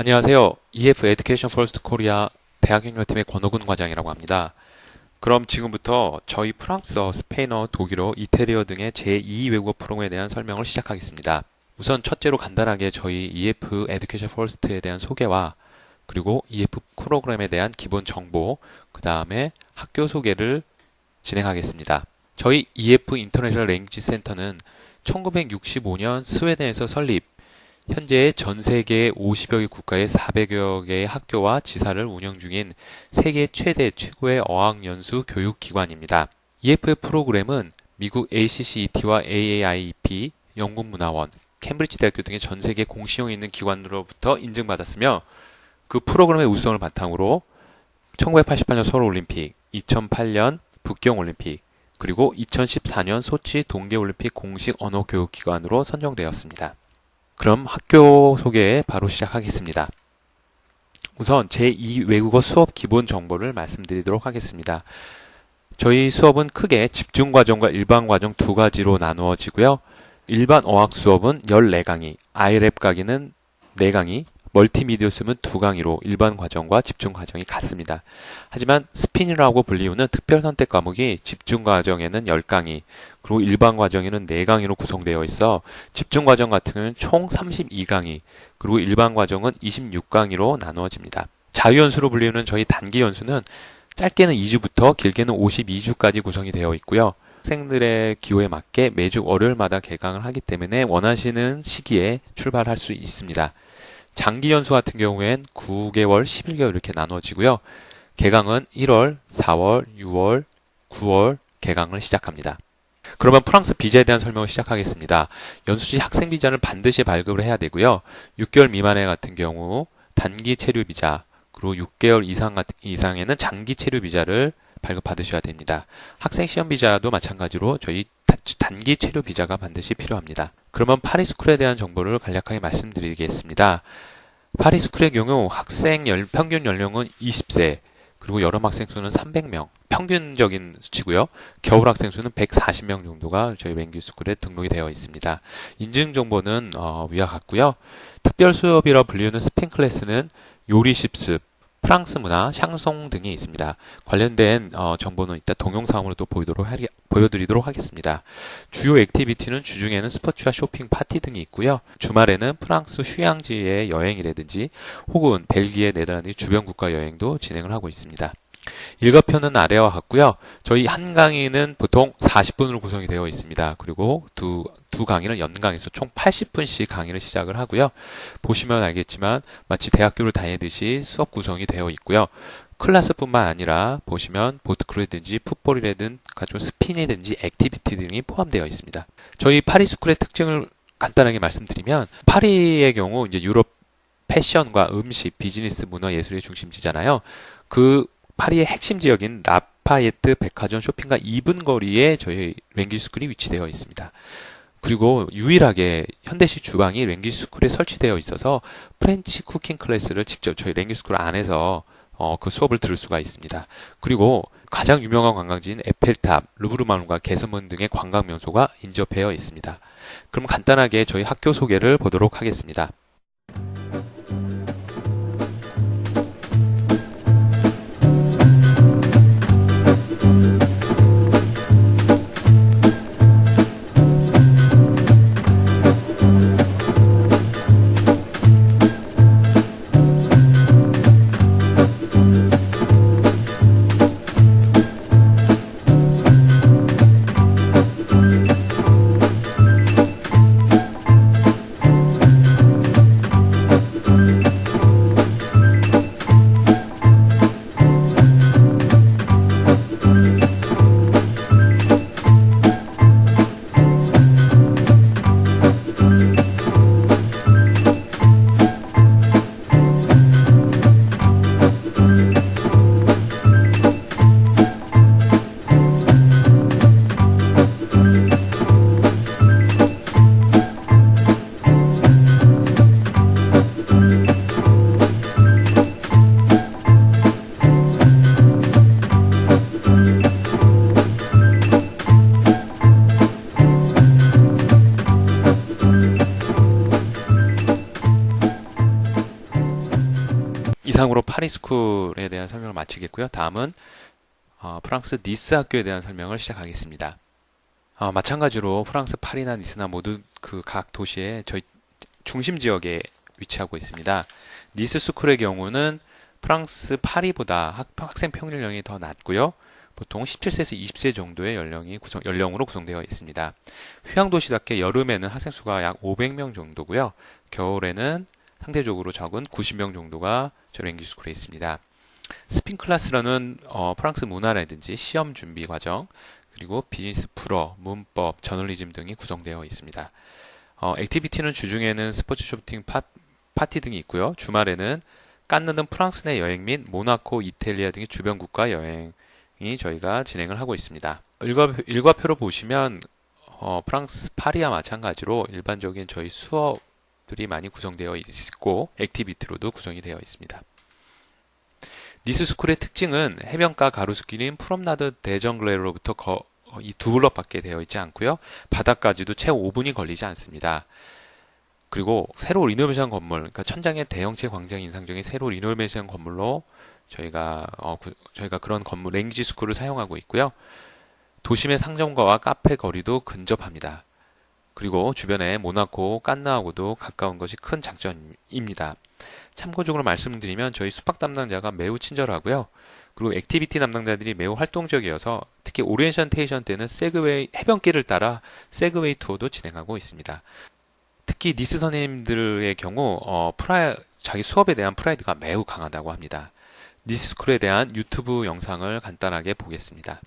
안녕하세요. EF 에듀케이션 퍼스트 코리아 대학경영팀의 권호근 과장이라고 합니다. 그럼 지금부터 저희 프랑스어, 스페인어, 독일어, 이태리어 등의 제2 외국어 프로그램에 대한 설명을 시작하겠습니다. 우선 첫째로 간단하게 저희 EF 에듀케이션 퍼스트에 대한 소개와 그리고 EF 프로그램에 대한 기본 정보, 그 다음에 학교 소개를 진행하겠습니다. 저희 EF 인터내셔널 랭귀지 센터는 1965년 스웨덴에서 설립, 현재 전 세계 50여 개 국가의 400여 개의 학교와 지사를 운영 중인 세계 최대 최고의 어학연수 교육기관입니다. EF 프로그램은 미국 ACCET와 AAIP, 영국 문화원, 캠브리지 대학교 등의 전 세계 공시용이 있는 기관으로부터 인증받았으며 그 프로그램의 우수성을 바탕으로 1988년 서울 올림픽, 2008년 북경 올림픽, 그리고 2014년 소치 동계 올림픽 공식 언어 교육 기관으로 선정되었습니다. 그럼 학교 소개 바로 시작하겠습니다. 우선 제2 외국어 수업 기본 정보를 말씀드리도록 하겠습니다. 저희 수업은 크게 집중 과정과 일반 과정 두 가지로 나누어지고요. 일반 어학 수업은 14강의, 아이랩 강의는 4강의, 멀티미디어 수업은 2강의로 일반 과정과 집중 과정이 같습니다. 하지만 스핀이라고 불리우는 특별 선택 과목이 집중 과정에는 10강의, 그리고 일반 과정에는 4강의로 구성되어 있어 집중 과정 같은 경우는 총 32강의, 그리고 일반 과정은 26강의로 나누어집니다. 자유연수로 불리우는 저희 단기 연수는 짧게는 2주부터 길게는 52주까지 구성이 되어 있고요. 학생들의 기호에 맞게 매주 월요일마다 개강을 하기 때문에 원하시는 시기에 출발할 수 있습니다. 장기 연수 같은 경우엔 9개월, 11개월 이렇게 나눠지고요. 개강은 1월, 4월, 6월, 9월 개강을 시작합니다. 그러면 프랑스 비자에 대한 설명을 시작하겠습니다. 연수시 학생 비자를 반드시 발급을 해야 되고요. 6개월 미만의 같은 경우 단기 체류 비자, 그리고 6개월 이상 이상에는 장기 체류 비자를 발급받으셔야 됩니다. 학생 시험 비자도 마찬가지로 저희 단기 체류 비자가 반드시 필요합니다. 그러면 파리스쿨에 대한 정보를 간략하게 말씀드리겠습니다. 파리스쿨의 경우 학생 열, 평균 연령은 20세, 그리고 여름 학생 수는 300명, 평균적인 수치고요. 겨울 학생 수는 140명 정도가 저희 랭귀스쿨에 등록이 되어 있습니다. 인증 정보는 어, 위와 같고요. 특별 수업이라 불리는 스페인 클래스는 요리 실습, 프랑스 문화, 샹송 등이 있습니다. 관련된 어, 정보는 이따 동영상으로 또 보이도록 하리, 보여드리도록 하겠습니다. 주요 액티비티는 주중에는 스포츠와 쇼핑, 파티 등이 있고요. 주말에는 프랑스 휴양지의 여행이라든지 혹은 벨기에, 네덜란드 주변 국가 여행도 진행을 하고 있습니다. 일과표는 아래와 같고요. 저희 한 강의는 보통 40분으로 구성이 되어 있습니다. 그리고 두, 두 강의는 연강에서 총 80분씩 강의를 시작을 하고요. 보시면 알겠지만 마치 대학교를 다니듯이 수업 구성이 되어 있고요. 클래스뿐만 아니라 보시면 보트크루든지 풋볼이라든 가족 스핀이든지 액티비티 등이 포함되어 있습니다. 저희 파리스쿨의 특징을 간단하게 말씀드리면 파리의 경우 이제 유럽 패션과 음식, 비즈니스, 문화, 예술의 중심지잖아요. 그 파리의 핵심 지역인 라파예트 백화점 쇼핑가 2분 거리에 저희 랭귀스쿨이 위치되어 있습니다. 그리고 유일하게 현대식 주방이 랭귀스쿨에 설치되어 있어서 프렌치 쿠킹 클래스를 직접 저희 랭귀스쿨 안에서 어, 그 수업을 들을 수가 있습니다. 그리고 가장 유명한 관광지인 에펠탑, 루브르마문과 개선문 등의 관광 명소가 인접되어 있습니다. 그럼 간단하게 저희 학교 소개를 보도록 하겠습니다. 파리스쿨에 대한 설명을 마치겠고요. 다음은 어, 프랑스 니스 학교에 대한 설명을 시작하겠습니다. 어, 마찬가지로 프랑스 파리나 니스나 모두 그 각 도시의 저희 중심 지역에 위치하고 있습니다. 니스 스쿨의 경우는 프랑스 파리보다 학, 학생 평균 연령이 더 낮고요. 보통 17세에서 20세 정도의 연령이 구성, 연령으로 구성되어 있습니다. 휴양 도시답게 여름에는 학생 수가 약 500명 정도고요. 겨울에는 상대적으로 적은 90명 정도가 저 랭귀 스쿨에 있습니다. 스핀 클래스라는 어, 프랑스 문화라든지 시험 준비 과정 그리고 비즈니스 풀어, 문법, 저널리즘 등이 구성되어 있습니다. 어, 액티비티는 주중에는 스포츠 쇼핑 파, 파티 등이 있고요. 주말에는 깐느 등 프랑스 내 여행 및 모나코, 이탈리아 등의 주변 국가 여행이 저희가 진행을 하고 있습니다. 일과, 일과표로 보시면 어, 프랑스 파리와 마찬가지로 일반적인 저희 수업 들이 많이 구성되어 있고 액티비티로도 구성이 되어 있습니다. 니스 스쿨의 특징은 해변가 가로수길인 프롬나드 대정글레로부터 거, 이 두 블럭밖에 되어 있지 않고요. 바닥까지도 채 5분이 걸리지 않습니다. 그리고 새로 리노베이션 건물, 그러니까 천장의 대형체 광장 인상적인 새로 리노베이션 건물로 저희가 어, 그, 저희가 그런 건물 랭지 스쿨을 사용하고 있고요. 도심의 상점가와 카페 거리도 근접합니다. 그리고 주변에 모나코, 깐나하고도 가까운 것이 큰 장점입니다. 참고적으로 말씀드리면 저희 숙박 담당자가 매우 친절하고요. 그리고 액티비티 담당자들이 매우 활동적이어서 특히 오리엔션테이션 때는 세그웨이 해변길을 따라 세그웨이 투어도 진행하고 있습니다. 특히 니스 선생님들의 경우 어, 프라이 자기 수업에 대한 프라이드가 매우 강하다고 합니다. 니스 스쿨에 대한 유튜브 영상을 간단하게 보겠습니다.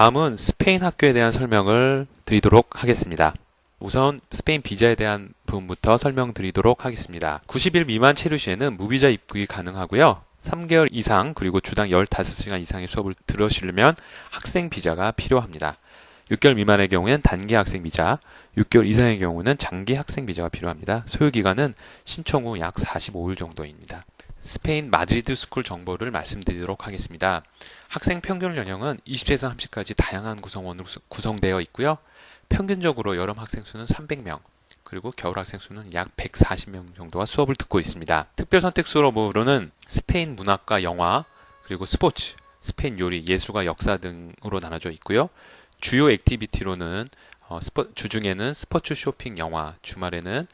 다음은 스페인 학교에 대한 설명을 드리도록 하겠습니다. 우선 스페인 비자에 대한 부분부터 설명드리도록 하겠습니다. 90일 미만 체류 시에는 무비자 입국이 가능하고요. 3개월 이상 그리고 주당 15시간 이상의 수업을 들으시려면 학생 비자가 필요합니다. 6개월 미만의 경우에는 단기 학생 비자, 6개월 이상의 경우는 장기 학생 비자가 필요합니다. 소요 기간은 신청 후 약 45일 정도입니다. 스페인 마드리드 스쿨 정보를 말씀드리도록 하겠습니다. 학생 평균 연령은 20세에서 30까지 다양한 구성원으로 구성되어 있고요. 평균적으로 여름 학생 수는 300명, 그리고 겨울 학생 수는 약 140명 정도가 수업을 듣고 있습니다. 특별 선택 수업으로는 스페인 문학과 영화, 그리고 스포츠, 스페인 요리, 예술과 역사 등으로 나눠져 있고요. 주요 액티비티로는 어, 스포, 주중에는 스포츠 쇼핑 영화, 주말에는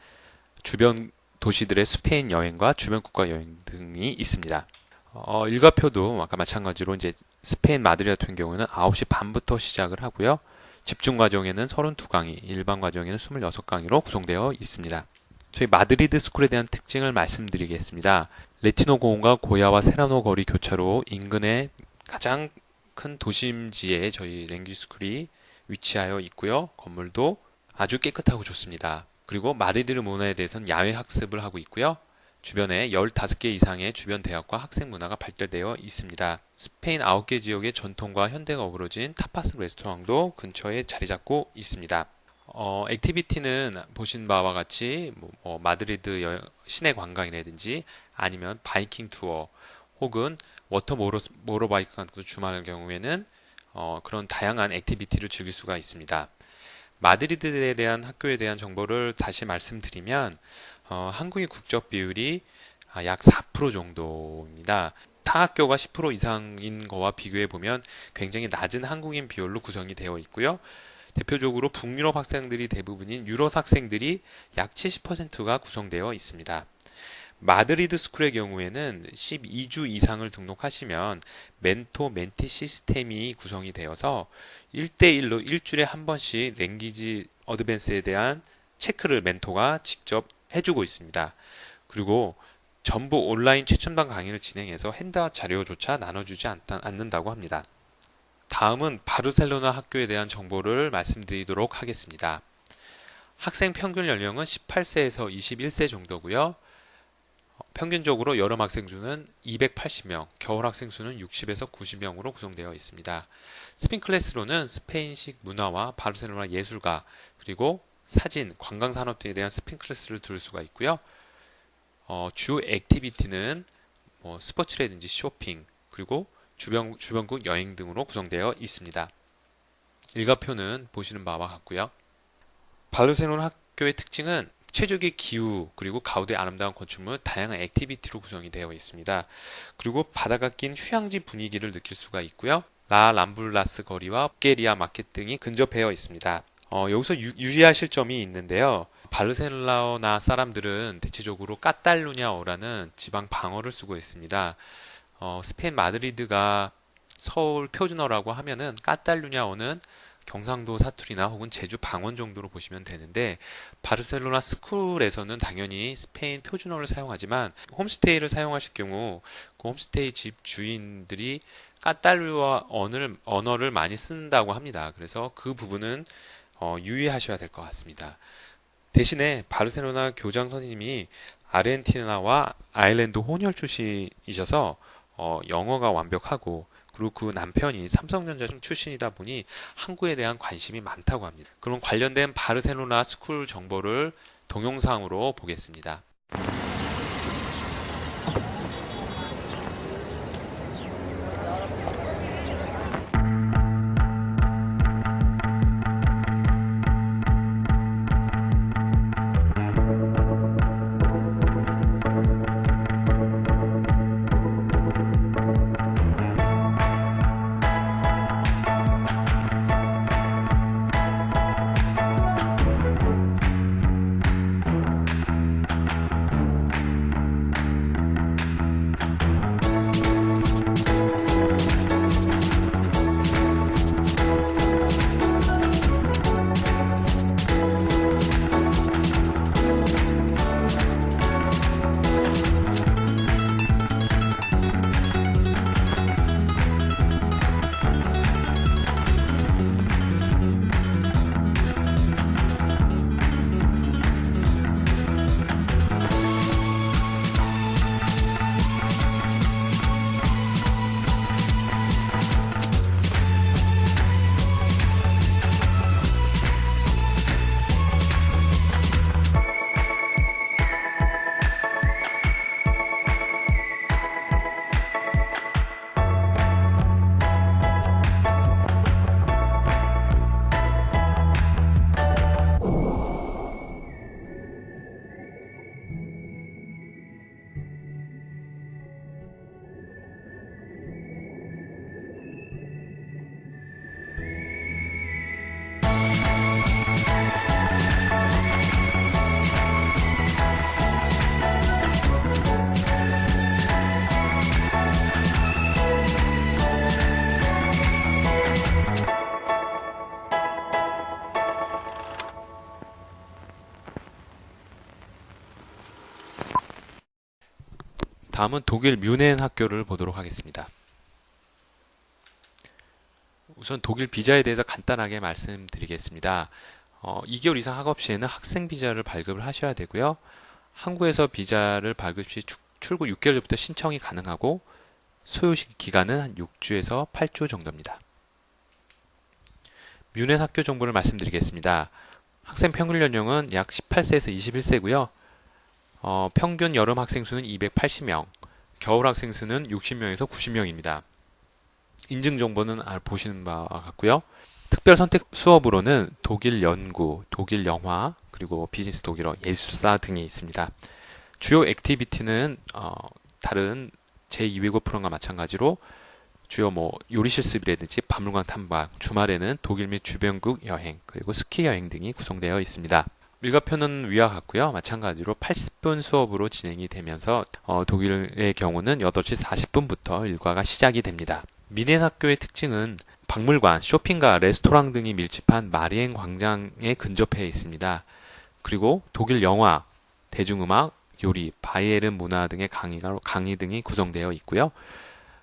주변 도시들의 스페인 여행과 주변 국가 여행 등이 있습니다. 어, 일과표도 아까 마찬가지로 이제 스페인 마드리드 같은 경우는 9시 반부터 시작을 하고요. 집중 과정에는 32강의, 일반 과정에는 26강의로 구성되어 있습니다. 저희 마드리드 스쿨에 대한 특징을 말씀드리겠습니다. 레티노 공원과 고야와 세라노 거리 교차로 인근의 가장 큰 도심지에 저희 랭귀 스쿨이 위치하여 있고요. 건물도 아주 깨끗하고 좋습니다. 그리고 마드리드 문화에 대해서는 야외 학습을 하고 있고요. 주변에 15개 이상의 주변 대학과 학생 문화가 발달되어 있습니다. 스페인 9개 지역의 전통과 현대가 어우러진 타파스 레스토랑도 근처에 자리 잡고 있습니다. 어, 액티비티는 보신 바와 같이 뭐, 뭐 마드리드 여, 시내 관광이라든지 아니면 바이킹 투어 혹은 워터 모로, 모로바이크 같은 주말 경우에는 어, 그런 다양한 액티비티를 즐길 수가 있습니다. 마드리드에 대한 학교에 대한 정보를 다시 말씀드리면 어, 한국인 국적 비율이 아, 약4% 정도입니다. 타 학교가 10% 이상인 거와 비교해 보면 굉장히 낮은 한국인 비율로 구성이 되어 있고요. 대표적으로 북유럽 학생들이 대부분인 유럽 학생들이 약 70%가 구성되어 있습니다. 마드리드 스쿨의 경우에는 12주 이상을 등록하시면 멘토 멘티 시스템이 구성이 되어서 1대1로 일주일에 한 번씩 랭귀지 어드밴스에 대한 체크를 멘토가 직접 해주고 있습니다. 그리고 전부 온라인 최첨단 강의를 진행해서 핸드와 자료조차 나눠주지 않다, 않는다고 합니다. 다음은 바르셀로나 학교에 대한 정보를 말씀드리도록 하겠습니다. 학생 평균 연령은 18세에서 21세 정도고요. 평균적으로 여름 학생 수는 280명, 겨울 학생 수는 60에서 90명으로 구성되어 있습니다. 스핀 클래스로는 스페인식 문화와 바르셀로나 예술가, 그리고 사진, 관광 산업 등에 대한 스핀 클래스를 들을 수가 있고요. 어, 주 액티비티는 뭐 스포츠라든지 쇼핑, 그리고 주변, 주변국 여행 등으로 구성되어 있습니다. 일과표는 보시는 바와 같고요. 바르셀로나 학교의 특징은 최적의 기후 그리고 가우디의 아름다운 건축물 다양한 액티비티로 구성이 되어 있습니다. 그리고 바다가 낀 휴양지 분위기를 느낄 수가 있고요. 라 람블라스 거리와 게리아 마켓 등이 근접되어 있습니다. 어, 여기서 유, 유의하실 점이 있는데요. 바르셀로나 사람들은 대체적으로 까탈루냐어라는 지방 방어를 쓰고 있습니다. 어, 스페인 마드리드가 서울 표준어라고 하면은 까탈루냐어는 경상도 사투리나 혹은 제주 방언 정도로 보시면 되는데 바르셀로나 스쿨에서는 당연히 스페인 표준어를 사용하지만 홈스테이를 사용하실 경우 그 홈스테이 집 주인들이 까탈루아 언어를, 언어를 많이 쓴다고 합니다. 그래서 그 부분은 어, 유의하셔야 될 것 같습니다. 대신에 바르셀로나 교장 선생님이 아르헨티나와 아일랜드 혼혈 출신이셔서 어, 영어가 완벽하고 그리고 그 남편이 삼성전자 출신이다 보니 한국에 대한 관심이 많다고 합니다. 그럼 관련된 바르셀로나 스쿨 정보를 동영상으로 보겠습니다. 다음은 독일 뮌헨 학교를 보도록 하겠습니다. 우선 독일 비자에 대해서 간단하게 말씀드리겠습니다. 어, 2개월 이상 학업 시에는 학생 비자를 발급을 하셔야 되고요. 한국에서 비자를 발급 시 출국 6개월 전부터 신청이 가능하고 소요 기간은 한 6주에서 8주 정도입니다. 뮌헨 학교 정보를 말씀드리겠습니다. 학생 평균 연령은 약 18세에서 21세고요. 어, 평균 여름 학생 수는 280명, 겨울 학생 수는 60명에서 90명입니다. 인증 정보는 보시는 바와 같고요. 특별 선택 수업으로는 독일 연구, 독일 영화, 그리고 비즈니스 독일어, 예술사 등이 있습니다. 주요 액티비티는 어, 다른 제2외국 프로그램과 마찬가지로 주요 뭐 요리 실습이라든지 박물관 탐방, 주말에는 독일 및 주변국 여행, 그리고 스키 여행 등이 구성되어 있습니다. 일과표는 위와 같고요. 마찬가지로 80분 수업으로 진행이 되면서 어, 독일의 경우는 8시 40분부터 일과가 시작이 됩니다. 미넨 학교의 특징은 박물관, 쇼핑과 레스토랑 등이 밀집한 마리엔 광장에 근접해 있습니다. 그리고 독일 영화, 대중음악, 요리, 바이에른 문화 등의 강의가, 강의 등이 구성되어 있고요.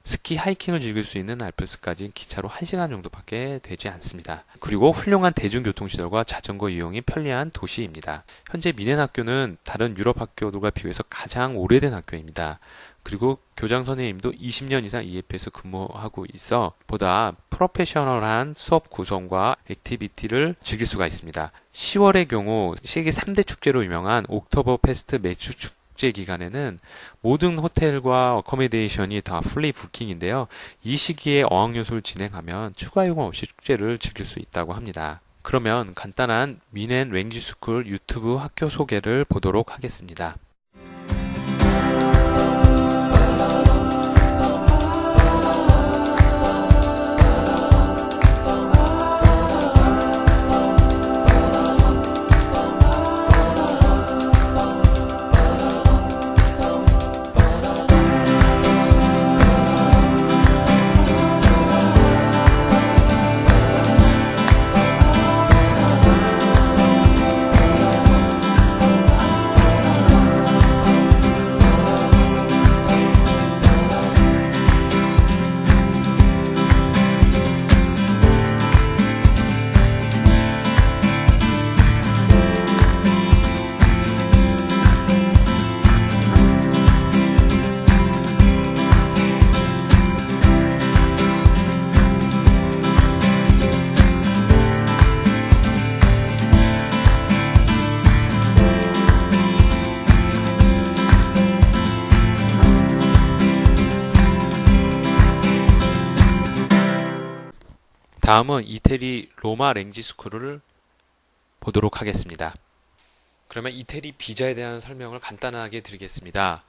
스키 하이킹을 즐길 수 있는 알프스까지 기차로 1시간 정도밖에 되지 않습니다. 그리고 훌륭한 대중교통 시설과 자전거 이용이 편리한 도시입니다. 현재 미넨 학교는 다른 유럽 학교들과 비교해서 가장 오래된 학교입니다. 그리고 교장 선생님도 20년 이상 EF에서 근무하고 있어 보다 프로페셔널한 수업 구성과 액티비티를 즐길 수가 있습니다. 10월의 경우 세계 3대 축제로 유명한 옥토버 페스트 매주 축제 기간에는 모든 호텔과 어커미데이션이 다 풀리 부킹인데요. 이 시기에 어학연수를 진행하면 추가 요금 없이 축제를 즐길 수 있다고 합니다. 그러면 간단한 미넨 랭지스쿨 유튜브 학교 소개를 보도록 하겠습니다. 다음은 이태리 로마 랭지 스쿨을 보도록 하겠습니다. 그러면 이태리 비자에 대한 설명을 간단하게 드리겠습니다.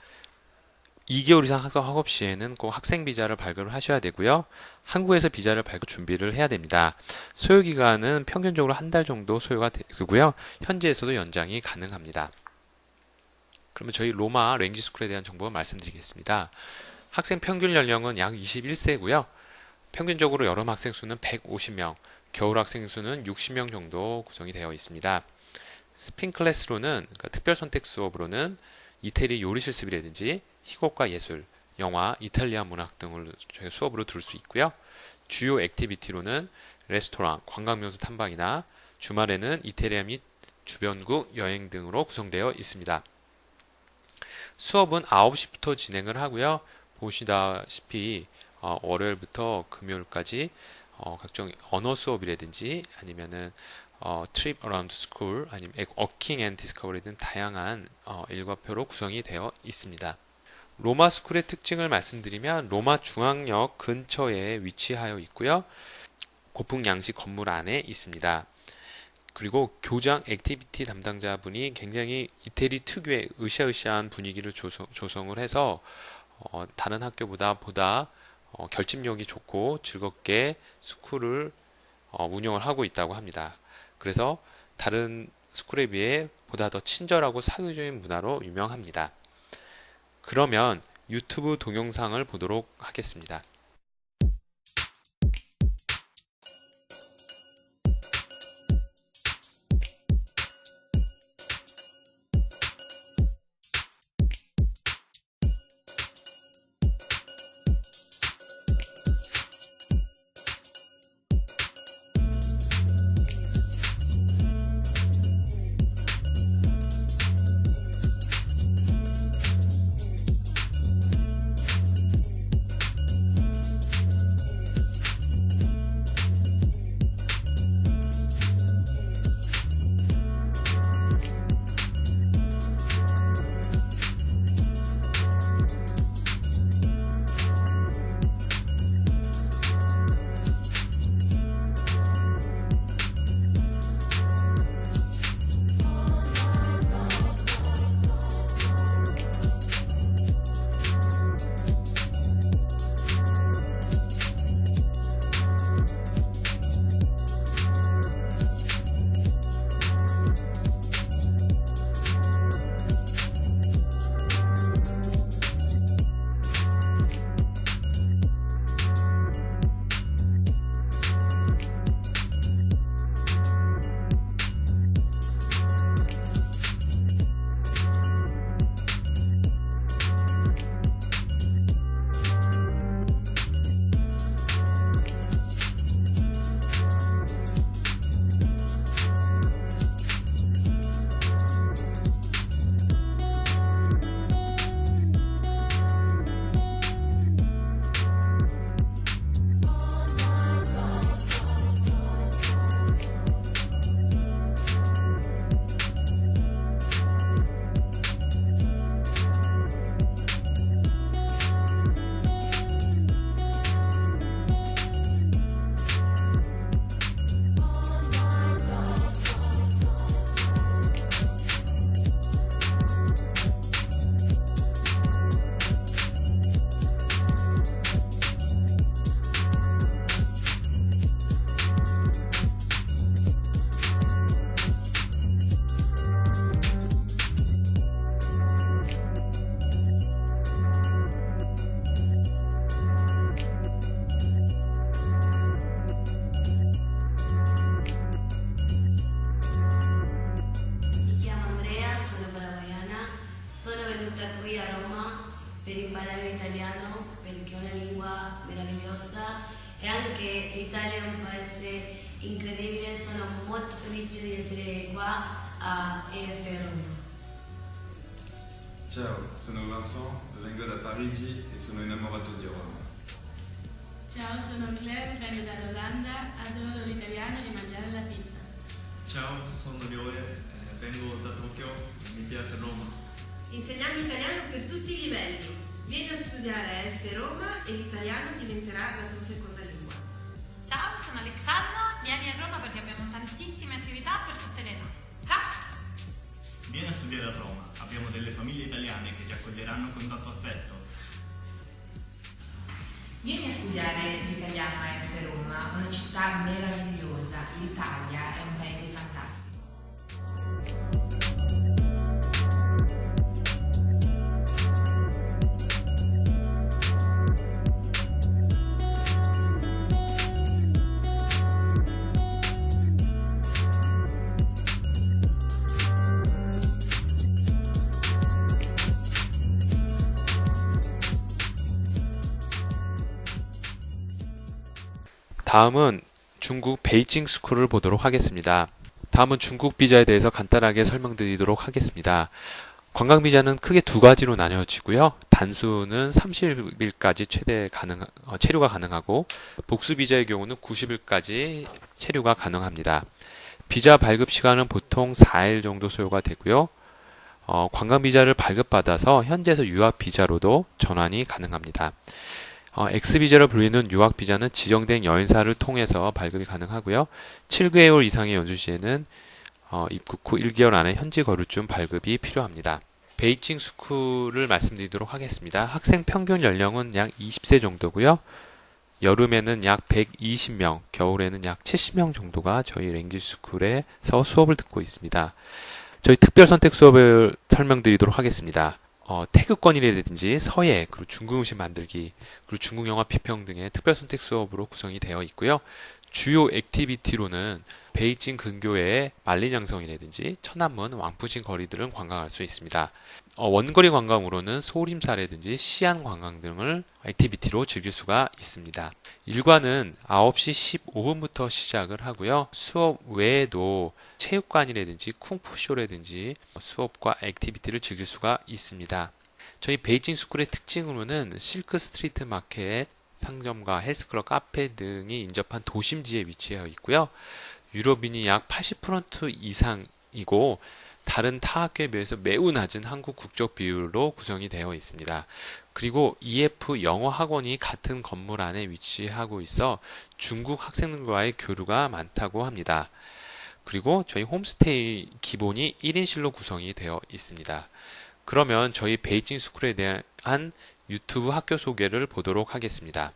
2개월 이상 학업 시에는 꼭 학생 비자를 발급을 하셔야 되고요. 한국에서 비자를 발급 준비를 해야 됩니다. 소요 기간은 평균적으로 한 달 정도 소요가 되고요. 현지에서도 연장이 가능합니다. 그러면 저희 로마 랭지 스쿨에 대한 정보 말씀드리겠습니다. 학생 평균 연령은 약 21세고요. 평균적으로 여름 학생 수는 150명, 겨울 학생 수는 60명 정도 구성이 되어 있습니다. 스핀 클래스로는 그러니까 특별 선택 수업으로는 이태리 요리 실습이라든지 희곡과 예술, 영화, 이탈리아 문학 등을 수업으로 들을 수 있고요. 주요 액티비티로는 레스토랑, 관광명소 탐방이나 주말에는 이태리아 및 주변국 여행 등으로 구성되어 있습니다. 수업은 9시부터 진행을 하고요. 보시다시피 어, 월요일부터 금요일까지 어, 각종 언어 수업이라든지 아니면은 어, 트립 어라운드 스쿨 아니면 어킹 앤 디스커버리 등 다양한 어, 일과표로 구성이 되어 있습니다. 로마 스쿨의 특징을 말씀드리면 로마 중앙역 근처에 위치하여 있고요. 고풍 양식 건물 안에 있습니다. 그리고 교장 액티비티 담당자분이 굉장히 이태리 특유의 으쌰으쌰한 분위기를 조성, 을 해서 어, 다른 학교보다 보다 어, 결집력이 좋고 즐겁게 스쿨을 어, 운영을 하고 있다고 합니다. 그래서 다른 스쿨에 비해 보다 더 친절하고 사교적인 문화로 유명합니다. 그러면 유튜브 동영상을 보도록 하겠습니다. Studiare a F Roma e l'italiano diventerà la tua seconda lingua. Ciao, sono Alexandra, vieni a Roma perché abbiamo tantissime attività per tutte le età. Ciao! Vieni a studiare a Roma, abbiamo delle famiglie italiane che ti accoglieranno con tanto affetto. Vieni a studiare l'italiano a F Roma, una città meravigliosa. L'Italia è un 다음은 중국 베이징 스쿨을 보도록 하겠습니다. 다음은 중국 비자에 대해서 간단하게 설명드리도록 하겠습니다. 관광 비자는 크게 두 가지로 나뉘어지고요. 단수는 30일까지 최대 가능 어, 체류가 가능하고 복수 비자의 경우는 90일까지 체류가 가능합니다. 비자 발급 시간은 보통 4일 정도 소요가 되고요. 어, 관광 비자를 발급받아서 현지에서 유학 비자로도 전환이 가능합니다. 어, X비자로 불리는 유학 비자는 지정된 여행사를 통해서 발급이 가능하고요. 7개월 이상의 연수 시에는 어, 입국 후 1개월 안에 현지 거류증 발급이 필요합니다. 베이징 스쿨을 말씀드리도록 하겠습니다. 학생 평균 연령은 약 20세 정도고요. 여름에는 약 120명, 겨울에는 약 70명 정도가 저희 랭귀지 스쿨에서 수업을 듣고 있습니다. 저희 특별 선택 수업을 설명드리도록 하겠습니다. 어, 태극권이라든지 서예, 그리고 중국 음식 만들기, 그리고 중국 영화 비평 등의 특별 선택 수업으로 구성이 되어 있고요. 주요 액티비티로는 베이징 근교의 만리장성이라든지 천안문, 왕푸신 거리들을 관광할 수 있습니다. 어, 원거리 관광으로는 소림사라든지 시안 관광 등을 액티비티로 즐길 수가 있습니다. 일과는 9시 15분부터 시작을 하고요. 수업 외에도 체육관이라든지 쿵푸쇼라든지 수업과 액티비티를 즐길 수가 있습니다. 저희 베이징 스쿨의 특징으로는 실크 스트리트 마켓, 상점과 헬스클럽, 카페 등이 인접한 도심지에 위치하여 있고요. 유럽인이 약 80% 이상이고 다른 타 학교에 비해서 매우 낮은 한국 국적 비율로 구성이 되어 있습니다. 그리고 EF 영어 학원이 같은 건물 안에 위치하고 있어 중국 학생들과의 교류가 많다고 합니다. 그리고 저희 홈스테이 기본이 1인실로 구성이 되어 있습니다. 그러면 저희 베이징 스쿨에 대한 유튜브 학교 소개를 보도록 하겠습니다.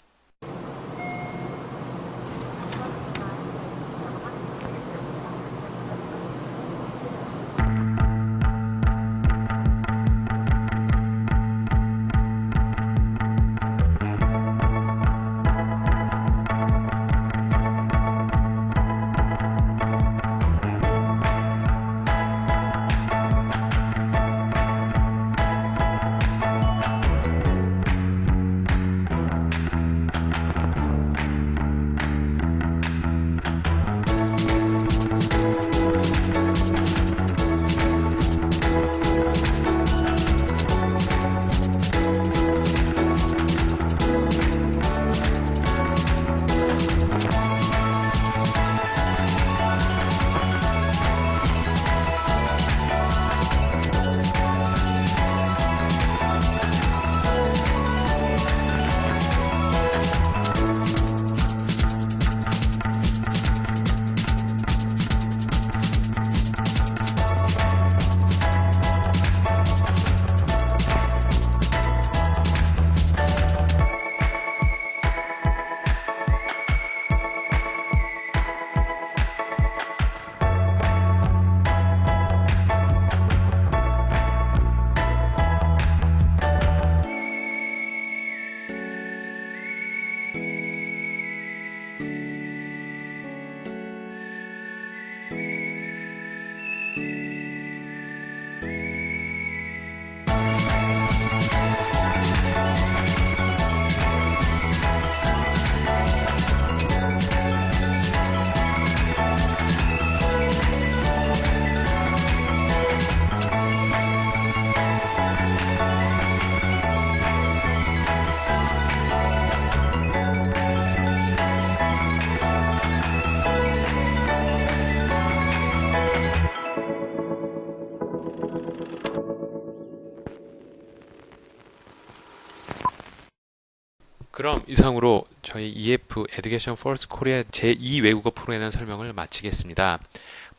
이상으로 저희 EF 에듀케이션 포스 코리아 제2 외국어 프로에 대한 설명을 마치겠습니다.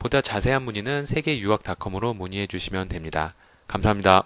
보다 자세한 문의는 세계유학닷컴으로 문의해 주시면 됩니다. 감사합니다.